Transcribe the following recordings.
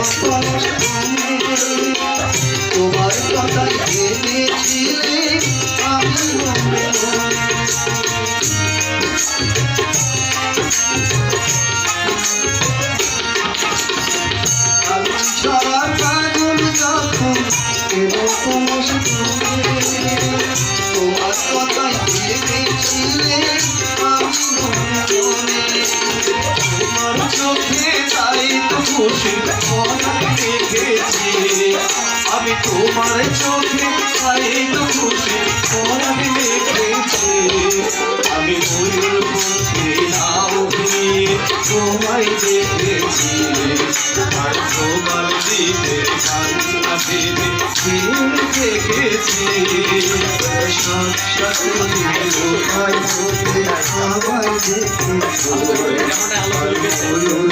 এলো পরশ তোমার কথাই ভেবেছিলে আমি মনে। ছড়া আগুন যখন এলো তোমার কথাই ভেবেছিলে তোমার চোখে তো খুশি মনে দেখেছি। আমি ময়ূর পক্ষে নাও নিয়ে তোমায় দেখেছি। আর তোমার ভেবে দেখেছি সব সকলের উপায় হতে দেখেছি। শুক্লা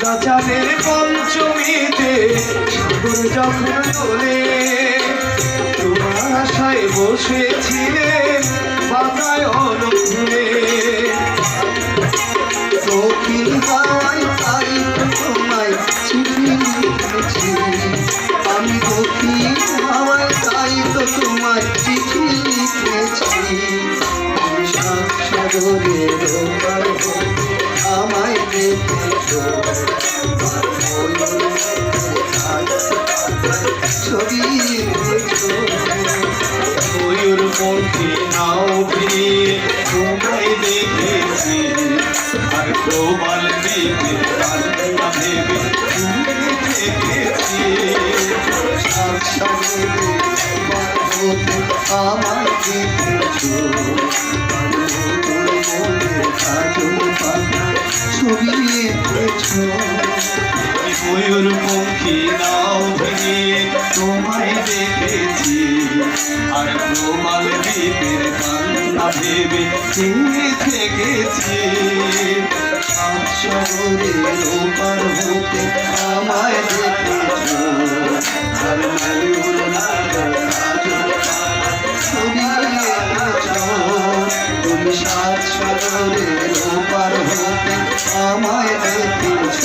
চাঁদের পঞ্চমীতে যখন তোলে তোমার আশায় বসেছিলেন পাতায় ফুলে দক্ষিণ লিখেছি। আমি তাই তো ময়ূর পক্ষে নাও ফিরিয়ে তোমায় দেখেছি। আর দিকে কান্না ভেবে দেখেছি সাত সাগরে তোমায় দেখেছি আর তোমার দ্বীপের কান্না ভেবে চিনে থেকেছি। সাত শহরের ওপার হতে আমায় দেখেছ আর ময়ূর নাগর তোমার তুমি সাত শহরের ওপার হতে আমায় দেখেছ।